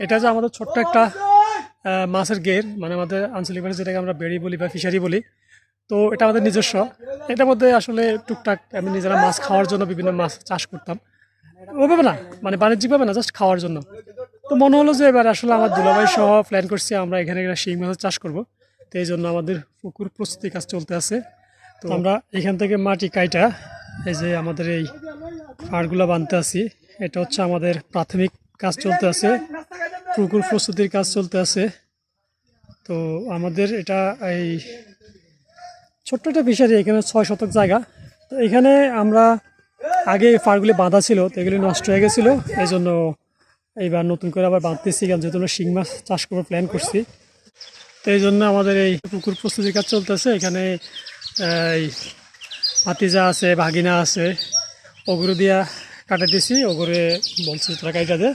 এটা যে আমাদের ছোট্ট একটা মাছের গের মানে আমাদের আঞ্চলিক ভাষায় যেটাকে আমরা বেড়ি বলি বা ফিশারি বলি। তো এটা আমাদের নিজস্ব। এটার মধ্যে আসলে টুকটাক আমি নিজেরা মাছ খাওয়ার জন্য বিভিন্ন মাছ চাষ করতাম। ওভাবে না মানে বাণিজ্যিকভাবে না জাস্ট খাওয়ার জন্য। তো মনে হলো যে এবার আসলে আমার দুলাভাই সহ প্ল্যান করছি আমরা এখানে এখানে শিং মাছের চাষ করব। তো এই জন্য আমাদের পুকুর প্রস্তুতি কাজ চলতে আছে। তো আমরা এখান থেকে মাটি কাইটা, এই যে আমাদের এই ফাড়গুলো বানতে আছি। এটা হচ্ছে আমাদের প্রাথমিক কাজ চলতে আছে। পুকুর প্রস্তুতির কাজ চলতে আছে। তো আমাদের এটা এই ছোট্ট একটা ফিশারি এখানে ছয় শতক জায়গা। তো এখানে আমরা আগে ফাড়গুলি বাঁধা ছিল, তো এগুলি নষ্ট হয়ে গেছিল। এই জন্য এইবার নতুন করে আবার বাঁধতেছি, কারণ যেহেতু আমরা শিং মাছ চাষ করব প্ল্যান করছি। তো এই জন্য আমাদের এই পুকুর প্রস্তুতির কাজ চলতেছে। এখানে, এই ভাতিজা আছে, ভাগিনা আছে ওগুলো দিয়া কাটাতেছি ওগুলো বলছে, তারা কাইটা দে।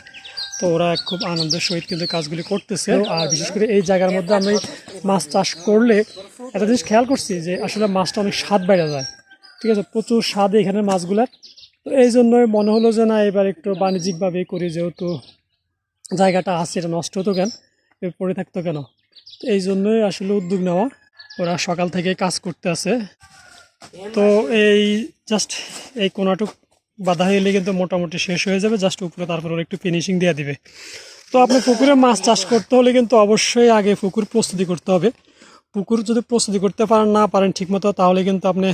তো ওরা খুব আনন্দের সহিত কিন্তু কাজগুলি করতেছে। আর বিশেষ করে এই জায়গার মধ্যে আমি মাছ চাষ করলে একটা জিনিস খেয়াল করছি যে আসলে মাছটা অনেক স্বাদ বেড়ে যায়। ঠিক আছে, প্রচুর স্বাদ এখানে মাছগুলার। তো এই জন্যই মনে হলো যে না, এবার একটু বাণিজ্যিকভাবে করি, যেহেতু জায়গাটা আছে, এটা নষ্ট হতো কেন? পড়ে থাকতো কেন? তো এই জন্যই আসলে উদ্যোগ নেওয়া। ওরা সকাল থেকে কাজ করতে আছে। তো এই জাস্ট এই কোনাটুক বাধা হয়ে গেলে কিন্তু মোটামুটি শেষ হয়ে যাবে, জাস্ট উপরে তারপর একটু ফিনিশিং দিয়ে দিবে। তো আপনি পুকুরে মাছ চাষ করতে হলে কিন্তু অবশ্যই আগে পুকুর প্রস্তুতি করতে হবে। পুকুর যদি প্রস্তুতি করতে পারেন, না পারেন ঠিকমতো, তাহলে কিন্তু আপনি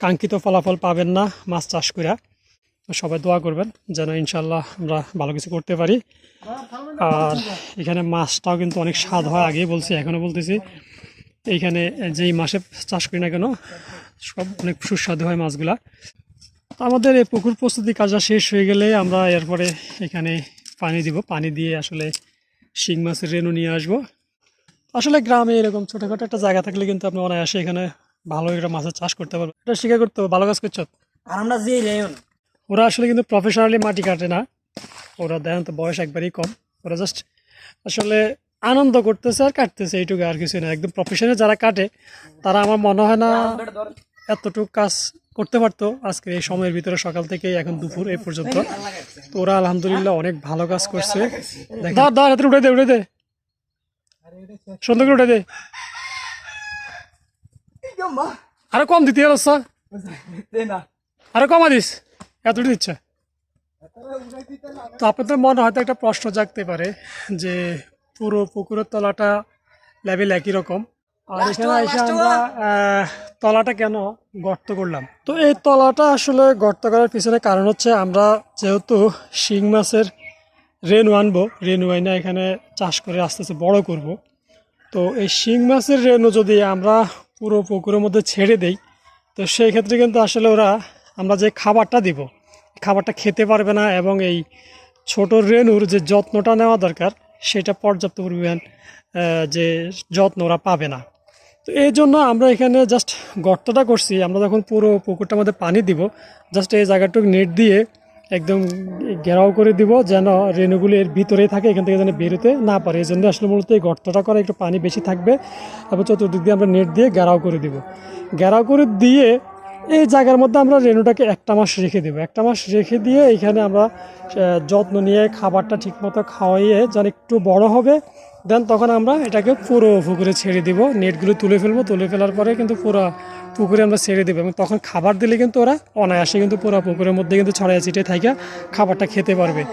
কাঙ্ক্ষিত ফলাফল পাবেন না মাছ চাষ করে সবাই দোয়া করবেন যেন ইনশাল্লাহ আমরা ভালো কিছু করতে পারি। আর এখানে মাছটাও কিন্তু অনেক স্বাদ হয়, আগেই বলছি এখনও বলতেছি। এইখানে যেই মাসে চাষ করি না কেন, সব অনেক সুস্বাদু হয় মাছগুলা। আমাদের এই পুকুর প্রস্তুতি কাজটা শেষ হয়ে গেলে আমরা এরপরে এখানে পানি দিব। পানি দিয়ে আসলে শিং মাছের রেণু নিয়ে আসব। আসলে গ্রামে এরকম ছোটোখাটো একটা জায়গা থাকলে কিন্তু আপনি অনায়াসে এখানে ভালো একটা মাছের চাষ করতে পারবেন। এটা স্বীকার করতে হবে। ভালো কাজ করছ? আর আমরা যে লেয়ন। ওরা আসলে কিন্তু প্রফেশনালি মাটি কাটে না। ওরা দেখেন তো বয়স একবারই কম। ওরা জাস্ট আসলে আনন্দ করতেছে আর কাটতেছে এইটুকু আর কিছু না। একদম প্রফেশনাল যারা কাটে তারা আমার মনে হয় না এতটুকু কাজ করতে পারতো। আজকে এই সময়ের ভিতরে সকাল থেকে এখন দুপুর এই পর্যন্ত। তো ওরা আলহামদুলিল্লাহ অনেক ভালো কাজ করছে। হাতে উঠে দে উঠে দে। সুন্দর করে উঠে দে। আরে কম দিতে পারছ আরে কমা দিস। এত দিচ্ছে। তো আপনাদের মনে হয়তো একটা প্রশ্ন জাগতে পারে যে পুরো পুকুরের তলাটা লেভেল একই রকম। আর এখানে এসে আমরা তলাটা কেন গর্ত করলাম? তো এই তলাটা আসলে গর্ত করার পিছনে কারণ হচ্ছে আমরা যেহেতু শিং মাছের রেনু আনব রেনু আইনা এখানে চাষ করে আস্তে আস্তে বড় করব। তো এই শিং মাছের রেনু যদি আমরা পুরো পুকুরের মধ্যে ছেড়ে দেই তো সেই ক্ষেত্রে কিন্তু আসলে ওরা আমরা যে খাবারটা দিব খাবারটা খেতে পারবে না এবং এই ছোট রেনুর যে যত্নটা নেওয়া দরকার সেটা পর্যাপ্ত পরিমাণ যে যত্ন ওরা পাবে না। তো এই জন্য আমরা এখানে জাস্ট গর্তটা করছি। আমরা যখন পুরো পুকুরটা মধ্যে পানি দিব জাস্ট এই জায়গাটুকু নেট দিয়ে একদম ঘেরাও করে দিব, যেন রেণুগুলি এর ভিতরেই থাকে, এখান থেকে যেন বেরোতে না পারে। এই জন্য আসলে মূলত এই গর্তটা করে একটু পানি বেশি থাকবে। তারপর চতুর্দিক দিয়ে আমরা নেট দিয়ে ঘেরাও করে দিব। ঘেরাও করে দিয়ে এই জায়গার মধ্যে আমরা রেণুটাকে একটা মাস রেখে দেবো। একটা মাস রেখে দিয়ে এখানে আমরা যত্ন নিয়ে খাবারটা ঠিকমতো খাওয়াইয়ে যেন একটু বড় হবে, দেন তখন আমরা এটাকে পুরো পুকুরে ছেড়ে দিব। নেটগুলো তুলে ফেলব। তুলে ফেলার পরে কিন্তু পুরো পুকুরে আমরা ছেড়ে দেবো এবং তখন খাবার দিলে কিন্তু ওরা অনায়াসে কিন্তু পুরো পুকুরের মধ্যে কিন্তু ছড়াইয়া ছিটে থাকে খাবারটা খেতে পারবে।